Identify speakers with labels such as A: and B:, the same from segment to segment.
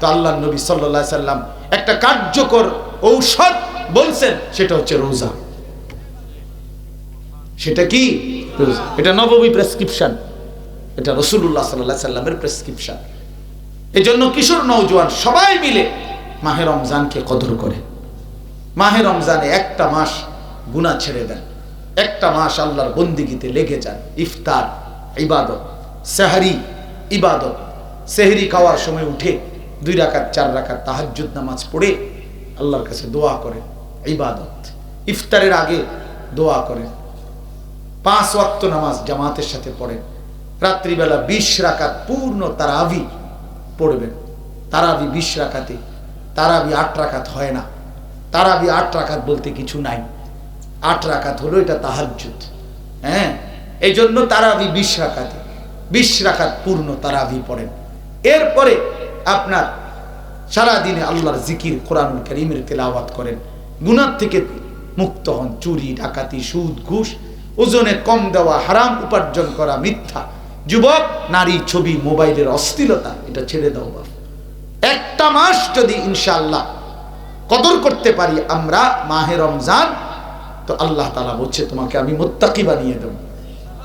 A: তো আল্লাহ নবী সাল্লা সাল্লাম একটা কার্যকর ঔষধ বলছেন, সেটা হচ্ছে রোজা। সেটা কি? এটা নবমী প্রেসক্রিপশন। এটা রসুল্লাহ সাল্লাহ সাল্লামের প্রেসক্রিপশন। এই জন্য কিশোর নৌজওয়ান সবাই মিলে মাহে রমজানকে কদর করে। মাহে রমজানে একটা মাস গুণা ছেড়ে দেন। একটা মাস আল্লাহর বন্দিগিতে লেগে যান। ইফতার, ইবাদত, সেহারি, ইবাদত। সেহরি খাওয়ার সময় উঠে দুই রাকাত, চার রাকাত তাহাজ্জুদ নামাজ পড়ে আল্লাহর কাছে দোয়া করেন, ইবাদত। ইফতারের আগে দোয়া করেন। পাঁচ ওয়াক্ত নামাজ জামাতের সাথে পড়েন। রাত্রিবেলা বিশ রাকাত পূর্ণ তারাবি পড়বেন। তারাবি বিশ রাকাতে, তারাবি আট রাকাত হয় না। তারাবি আট রাকাত বলতে কিছু নাই। আট রাকাত হলো এটা তাহাজ্জুদ। হ্যাঁ? এই জন্য তারাবি বিশ রাকাতে, বিশ রাকাত পূর্ণ তারাবি পড়েন। এরপরে আপনার সারাদিনে আল্লাহর জিকির কোরআনুল করিমের তেলাওয়াত করেন। গুনার থেকে মুক্ত হন। চুরি, ডাকাতি, সুদ, ঘুষ, ওজনে কম দেওয়া, হারাম উপার্জন করা, মিথ্যা। যুবক, নারী, ছবি, মোবাইলের অস্থিরতা এটা ছেড়ে দাও বাপ। একটা মাস যদি ইনশাল্লাহ কদর করতে পারি আমরা মাহে রমজান, তো আল্লাহ তালা বলছে, তোমাকে আমি মোত্তাকি বানিয়ে দেব।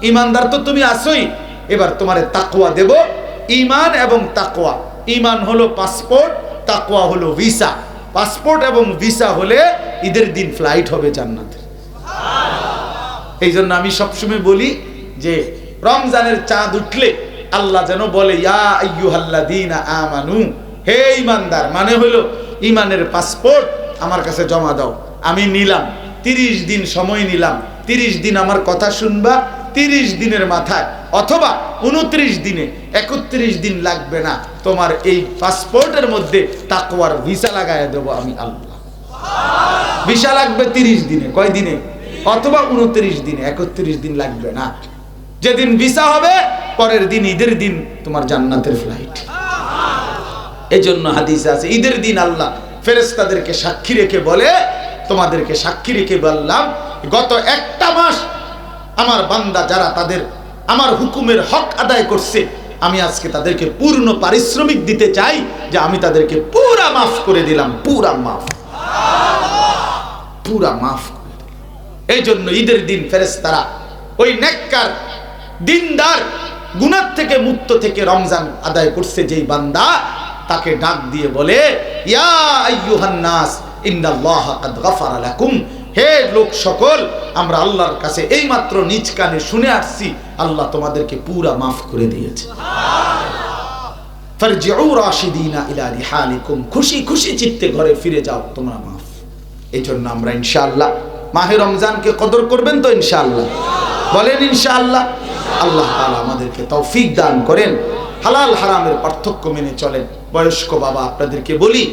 A: ইমানদার তো তুমি আসোই এবার তোমার তাকোয়া দেব। ইমান এবং তাকোয়া ইমান হলো পাসপোর্ট তাকোয়া হলো ভিসা। পাসপোর্ট এবং ভিসা হলে ঈদের দিন ফ্লাইট হবে জান্নাতের এই জন্য আমি সবসময় বলি যে, রমজানের চাঁদ উঠলে আল্লাহ যেন বলে, ইয়া আমানু। হে ইমানদার মানে হলো ইমানের পাসপোর্ট আমার কাছে জমা দাও। আমি নিলাম, তিরিশ দিন সময় নিলাম, তিরিশ দিন আমার কথা শুনবা তিরিশ দিনের মাথায় অথবা উনত্রিশ দিনে একত্রিশ দিন লাগবে না। তোমার এই পাসপোর্টের মধ্যে তাকওয়ার ভিসা লাগায় দেবো আমি আল্লাহ। ভিসা লাগবে তিরিশ দিনে। কয় দিনে? অথবা উনত্রিশ দিনে। একত্রিশ দিন লাগবে না। যেদিন ভিসা হবে, পরের দিন ঈদের দিন তোমার জান্নাতের ফ্লাইট এই জন্য হাদিসে আছে, ঈদের দিন আল্লাহ ফেরেস্তাদেরকে সাক্ষী রেখে বলে, তোমাদেরকে সাক্ষী রেখে বললাম, গত একটা মাস আমার বান্দা যারা তাদের, আমার হুকুমের হক আদায় করছে, আমি আজকে তাদেরকে পূর্ণ পারিশ্রমিক দিতে চাই যে আমি তাদেরকে পুরা মাফ করে দিলাম, পুরা মাফ। পুরা মাফ এই জন্য ঈদের দিন ফেরেস্তারা ওই নেককার, দিনদার, গুনার থেকে মুক্ত থেকে রমজান আদায় করছে, যেই বান্দা তাকে ডাক দিয়ে বলে, ইয়া আইয়ুহান নাস, ইন্নাল্লাহ কাদ গাফারা লাকুম। হে লোক সকল আমরা আল্লাহর কাছে এই মাত্র নিজ কানে শুনে আসছি আল্লাহ তোমাদেরকে পুরা মাফ করে দিয়েছে। খুশি খুশি চিত্তে ঘরে ফিরে যাও তোমরা মাফ। এই জন্য আমরা ইনশাআল্লাহ মাহে রমজানকে কদর করবেন তো ইনশাআল্লাহ। বলেন ইনশাআল্লাহ আল্লাহ তাআলা আমাদেরকে তৌফিক দান করেন হালাল হারামের পার্থক্য মেনে চলেন। বয়স্ক বাবা আপনাদেরকে বলি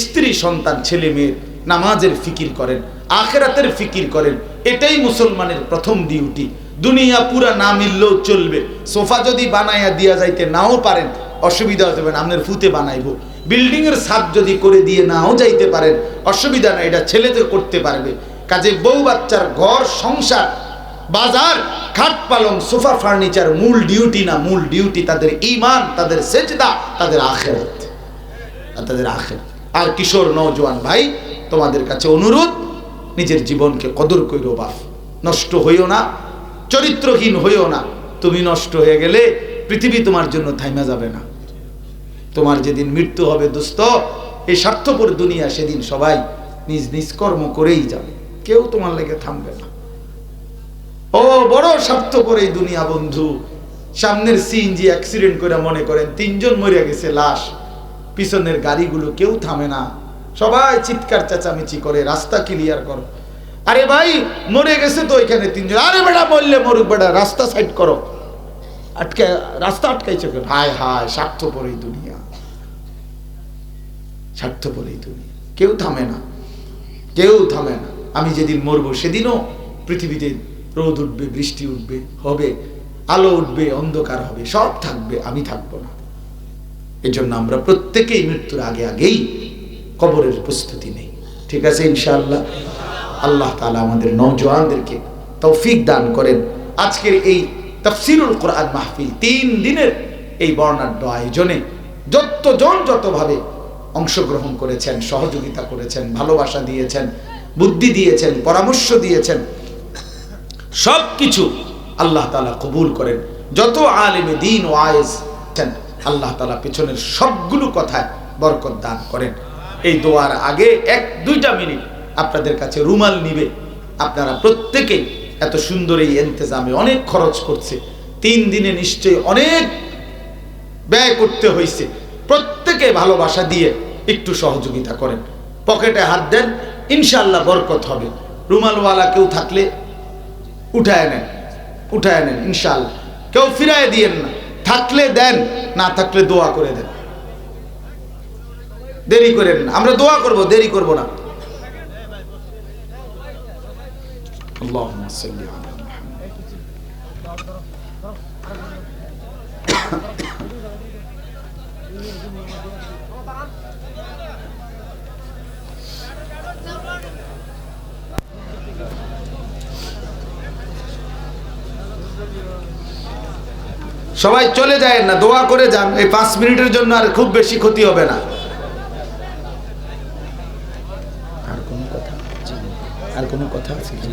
A: স্ত্রী সন্তান ছেলে মেয়ের নামাজের ফিকির করেন, আখেরাতের ফিকির করেন, এটাই মুসলমানের প্রথম ডিউটি দুনিয়া পুরা না মিললেও চলবে। সোফা যদি বানাইয়া দিয়া যাইতে নাও পারেন, অসুবিধা হতে পারে আপনার ফুতে বানাইবো। বিল্ডিং এর ছাদ যদি করে দিয়ে নাও যাইতে পারেন, অসুবিধা না এটা ছেলেতে করতে পারবে। কাজে বউ বাচ্চার ঘর, সংসার, বাজার, খাট পালং, সোফা ফার্নিচার মূল ডিউটি না, মূল ডিউটি তাদের ইমান তাদের সেজদা, তাদের আখেরাত। তাদের আখের আর কিশোর, নওজোয়ান ভাই তোমাদের কাছে অনুরোধ, নিজের জীবনকে কদর কইরো বাপ। নষ্ট হইও না, চরিত্রহীন হইও না। তুমি নষ্ট হয়ে গেলে পৃথিবী তোমার জন্য থাইমা যাবে না। তোমার যেদিন মৃত্যু হবে দোস্ত এই স্বার্থপর দুনিয়া সেদিন সবাই নিজ নিজ কর্ম করেই যাবে। কেউ তোমার লেগে থামবে না। ও বড় স্বার্থপর এই দুনিয়া বন্ধু, সামনের সিএনজি অ্যাক্সিডেন্ট করে মনে করেন, তিনজন মরে গেছে, লাশ। পিছনের গাড়িগুলো কেউ থামে না। সবাই চিৎকার, চেঁচামেচি করে, রাস্তা ক্লিয়ার করো। আরে ভাই, মরে গেছে তো এখানে তিনজন। আরে বেটা বললে মরুক বেটা, রাস্তা সাইড করো। আটকে, রাস্তা আটকাইছে কেন? হায় হায়, স্বার্থপর এই দুনিয়া। স্বার্থপর এই দুনিয়া। কেউ থামে না। কেউ থামে না। আমি যেদিন মরবো, সেদিনও পৃথিবীতে রোদ উঠবে, বৃষ্টি উঠবে, হবে, আলো উঠবে, অন্ধকার হবে, সব থাকবে, আমি থাকব না। এজন্য আমরা প্রত্যেকেই মৃত্যুর আগে আগেই কবরের প্রস্তুতি নেই। ঠিক আছে ইনশাআল্লাহ? আল্লাহ তালা আমাদের নওজোয়ানদেরকে তৌফিক দান করেন। আজকের এই তফসিরুল কোরআন মাহফিল তিন দিনের এই বর্ণাঢ্য আয়োজনে যতজন যতভাবে অংশগ্রহণ করেছেন সহযোগিতা করেছেন ভালোবাসা দিয়েছেন বুদ্ধি দিয়েছেন পরামর্শ দিয়েছেন সব কিছু আল্লাহ তালা কবুল করেন। যত আলেমে দিন ও আছেন, আল্লাহ তালা পেছনের সবগুলো কথায় বরকত দান করেন। এই দোয়ার আগে এক, দুইটা মিনিট আপনাদের কাছে রুমাল নিবে। আপনারা প্রত্যেকেই এত সুন্দর এই এন্তেজামে অনেক খরচ করছে। তিন দিনে নিশ্চয়ই অনেক ব্যয় করতে হয়েছে প্রত্যেকে ভালোবাসা দিয়ে একটু সহযোগিতা করেন। পকেটে হাত দেন ইনশাল্লাহ বরকত হবে। রুমালওয়ালা কেউ থাকলে উঠায় নেন উঠায় নেন ইনশাল্লাহ কেউ ফিরায় দিয়েন না। থাকলে দেন, না থাকলে দোয়া করে দেন। দেরি করেন না। আমরা দোয়া করব দেরি করব না। সবাই চলে যায় না দোয়া করে যান। এই পাঁচ মিনিটের জন্য আর খুব বেশি ক্ষতি হবে না। আর কোনো কথা আছে কি?